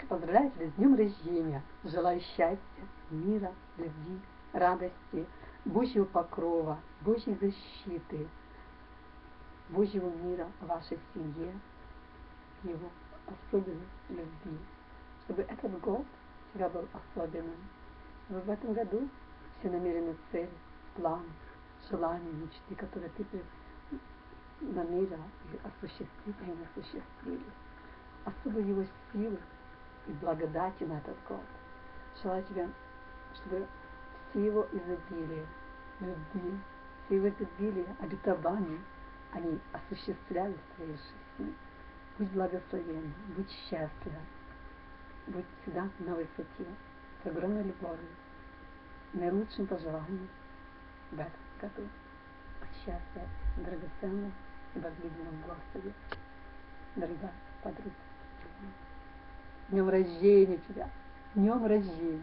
Яночка, поздравляю тебя с днем рождения. Желаю счастья, мира, любви, радости, Божьего покрова, Божьей защиты, Божьего мира в вашей семье, Его особенной любви. Чтобы этот год у был особенным. Чтобы в этом году все намерены цели, планы, желания, мечты, которые ты намерена и они осуществились. Особо его силы и благодати на этот год. Желаю тебе, чтобы все его изобилие, любви, все его изобилие, обетования, они осуществлялись в твоей жизни. Будь благословен, будь счастлив, будь всегда на высоте, с огромной любовью, наилучшим пожеланием в этом году. Счастья, драгоценного и возлюбленном Господе. Дорогая подруга, днем рождения тебя, днем рождения.